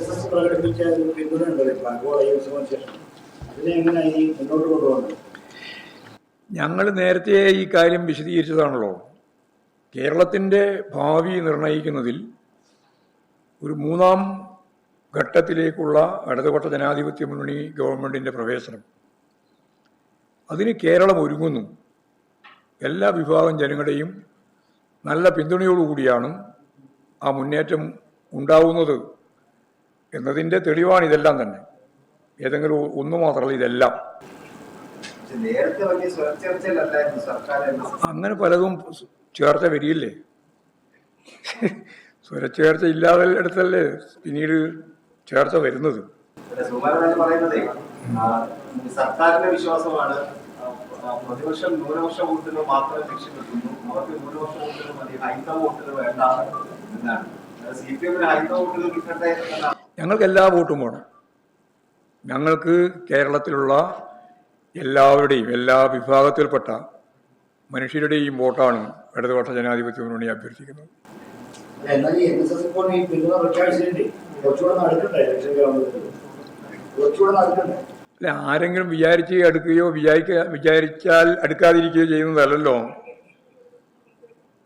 പ്രകടിപ്പിച്ച ഒരു പിന്തുണ ഉണ്ടല്ലോ ഇപ്പൊ ആഗോള ശേഷം അതിനെ മുന്നോട്ട് ഞങ്ങൾ നേരത്തെ ഈ കാര്യം വിശദീകരിച്ചതാണല്ലോ. കേരളത്തിന്റെ ഭാവി നിർണയിക്കുന്നതിൽ ഒരു മൂന്നാം ഘട്ടത്തിലേക്കുള്ള ഇടതുപക്ഷ ജനാധിപത്യ മുന്നണി ഗവൺമെന്റിന്റെ പ്രവേശനം. അതിന് കേരളം ഒരുങ്ങുന്നു. എല്ലാ വിഭാഗം ജനങ്ങളുടെയും നല്ല പിന്തുണയോടുകൂടിയാണ് ആ മുന്നേറ്റം ഉണ്ടാവുന്നത്. എന്നതിന്റെ തെളിവാണ് ഇതെല്ലാം തന്നെ. ഏതെങ്കിലും ഒന്നു മാത്രമല്ല ഇതെല്ലാം. അങ്ങനെ പലതും ചേർച്ച വരില്ലേ സ്വരച്ചേർച്ച ഇല്ലാതെ അടുത്തല്ലേ പിന്നീട് ചേർച്ച വരുന്നത്? സർക്കാരിന്റെ വിശ്വാസമാണ് പ്രതിപക്ഷം ന്യൂനപക്ഷ മാത്രമേ ലക്ഷ്യമിട്ടുന്നു അവർക്ക് ന്യൂനപക്ഷ വോട്ടുകൾ മതി ഹൈന്ദവ വോട്ടുകൾ വേണ്ട എന്നാണ്. സി പി എമ്മിന് ഹൈന്ദവ വോട്ടുകൾ കിട്ടട്ടെ എന്നാണ്. ഞങ്ങൾക്ക് എല്ലാ വോട്ടും വേണം. ഞങ്ങൾക്ക് കേരളത്തിലുള്ള എല്ലാവരുടെയും എല്ലാ വിഭാഗത്തിൽപ്പെട്ട മനുഷ്യരുടെയും വോട്ടാണ് ഇടതുപക്ഷ ജനാധിപത്യ മുന്നണി അഭ്യർത്ഥിക്കുന്നത്. അല്ല ആരെങ്കിലും വിചാരിച്ച് അടുക്കുകയോ വിചാരിക്ക വിചാരിച്ചാൽ അടുക്കാതിരിക്കുകയോ ചെയ്യുന്നതല്ലല്ലോ.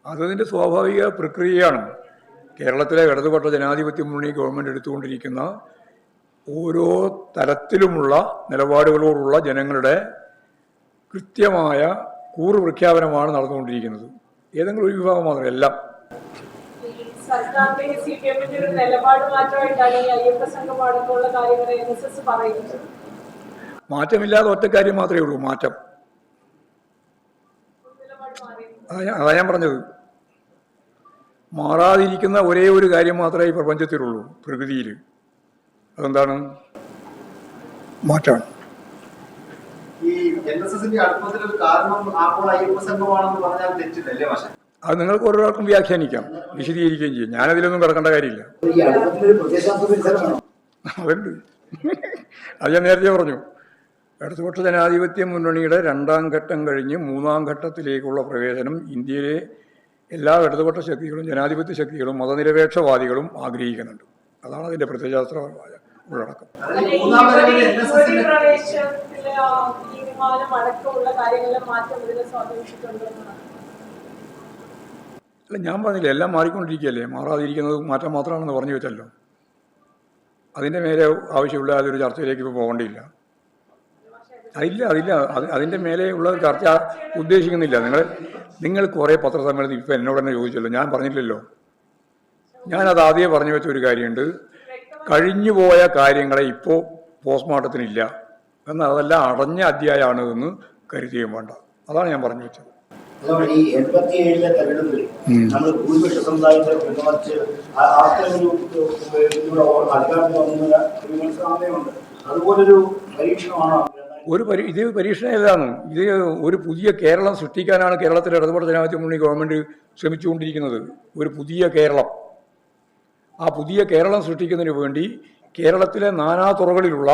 അതതിന്റെ സ്വാഭാവിക പ്രക്രിയയാണ്. കേരളത്തിലെ ഇടതുപക്ഷ ജനാധിപത്യ മുന്നണി ഗവൺമെന്റ് എടുത്തുകൊണ്ടിരിക്കുന്ന ഓരോ തരത്തിലുമുള്ള നിലപാടുകളോടുള്ള ജനങ്ങളുടെ കൃത്യമായ കൂറ് പ്രഖ്യാപനമാണ് നടന്നുകൊണ്ടിരിക്കുന്നത്. ഏതെങ്കിലും ഒരു വിഭാഗം മാത്രം എല്ലാം. സർക്കാരിന്റെ സി പി എമ്മിന്റെ ഒരു നിലപാട് മാറ്റമായിട്ടാണ് ഈ അയ്യപ്പ സംഘം കാര്യങ്ങൾ എൻ എസ് എസ് പറയുന്നത്. മാറ്റമില്ലാതെ ഒറ്റ കാര്യം മാത്രമേ ഉള്ളൂ മാറ്റം. അതാ ഞാൻ പറഞ്ഞത്. മാറാതിരിക്കുന്ന ഒരേ ഒരു കാര്യം മാത്രമേ ഈ പ്രപഞ്ചത്തിലുള്ളൂ പ്രകൃതിയിൽ അതെന്താണ്? മാറ്റാണ്. അത് നിങ്ങൾക്ക് ഓരോരാൾക്കും വ്യാഖ്യാനിക്കാം വിശദീകരിക്കുകയും ചെയ്യും. ഞാനതിലൊന്നും കിടക്കേണ്ട കാര്യമില്ല. അതുണ്ട്. അത് ഞാൻ നേരത്തെ പറഞ്ഞു. ഇടതുപക്ഷ ജനാധിപത്യ മുന്നണിയുടെ രണ്ടാം ഘട്ടം കഴിഞ്ഞ് മൂന്നാം ഘട്ടത്തിലേക്കുള്ള പ്രവേശനം ഇന്ത്യയിലെ എല്ലാ ഇടതുപക്ഷ ശക്തികളും ജനാധിപത്യ ശക്തികളും മതനിരപേക്ഷവാദികളും ആഗ്രഹിക്കുന്നുണ്ട്. അതാണ് അതിന്റെ പ്രത്യയശാസ്ത്രമായ ഉള്ളടക്കം. അല്ല, ഞാൻ പറഞ്ഞില്ല എല്ലാം മാറിക്കൊണ്ടിരിക്കുകയല്ലേ? മാറാതിരിക്കുന്നത് മാറ്റം മാത്രമാണെന്ന് പറഞ്ഞു വെച്ചല്ലോ. അതിന്റെ മേലെ ആവശ്യമുള്ള ഒരു ചർച്ചയിലേക്ക് ഇപ്പോൾ പോകേണ്ടിയില്ല. അതില്ല അതില്ല. അത് അതിന്റെ മേലെ ഉള്ള ചർച്ച ഉദ്ദേശിക്കുന്നില്ല. നിങ്ങൾ നിങ്ങൾ കുറേ പത്രസമ്മേളനത്തിൽ ഇപ്പൊ എന്നോട് തന്നെ ചോദിച്ചല്ലോ. ഞാൻ പറഞ്ഞില്ലല്ലോ. ഞാനത് ആദ്യമേ പറഞ്ഞു വെച്ച ഒരു കാര്യമുണ്ട്. കഴിഞ്ഞുപോയ കാര്യങ്ങളെ ഇപ്പോൾ പോസ്റ്റ്മോർട്ടത്തിനില്ല. എന്നാൽ അതെല്ലാം അടഞ്ഞ അധ്യായമാണ് എന്ന് കരുതുകയും വേണ്ട. അതാണ് ഞാൻ പറഞ്ഞു വെച്ചത്. അതുകൊണ്ട് ഈ എൺപത്തി ഏഴിലെ തെരഞ്ഞെടുപ്പിൽ നമ്മൾ ഭൂരിപക്ഷ സമുദായത്തെ പിന്തുണച്ച് അത്തരമൊരു ഒരു അതുപോലൊരു പരീക്ഷണമാണോ ഒരു പരി ഇത് പരീക്ഷണം ഏതാണ്? ഇത് ഒരു പുതിയ കേരളം സൃഷ്ടിക്കാനാണ് കേരളത്തിലെ ഇടതുപക്ഷ ജനാധിപത്യ മുന്നണി ഗവൺമെന്റ് ശ്രമിച്ചുകൊണ്ടിരിക്കുന്നത്. ഒരു പുതിയ കേരളം. ആ പുതിയ കേരളം സൃഷ്ടിക്കുന്നതിന് വേണ്ടി കേരളത്തിലെ നാനാ തുറകളിലുള്ള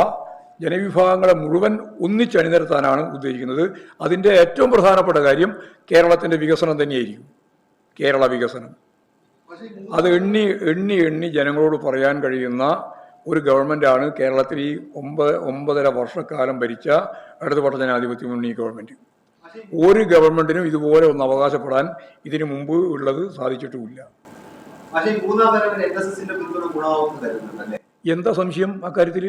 ജനവിഭാഗങ്ങളെ മുഴുവൻ ഒന്നിച്ചണിനിരത്താനാണ് ഉദ്ദേശിക്കുന്നത്. അതിന്റെ ഏറ്റവും പ്രധാനപ്പെട്ട കാര്യം കേരളത്തിന്റെ വികസനം തന്നെയായിരിക്കും. കേരള വികസനം. അത് എണ്ണി എണ്ണി എണ്ണി ജനങ്ങളോട് പറയാൻ കഴിയുന്ന ഒരു ഗവൺമെന്റാണ് കേരളത്തിൽ ഈ ഒമ്പത് ഒമ്പതര വർഷക്കാലം ഭരിച്ച ഇടതുപക്ഷ ജനാധിപത്യ മുന്നണി ഗവൺമെന്റ് ഒരു ഗവൺമെന്റിനും ഇതുപോലെ ഒന്ന് അവകാശപ്പെടാൻ ഇതിനു മുമ്പ് ഉള്ളത് സാധിച്ചിട്ടുമില്ല. എന്താ സംശയം അക്കാര്യത്തിൽ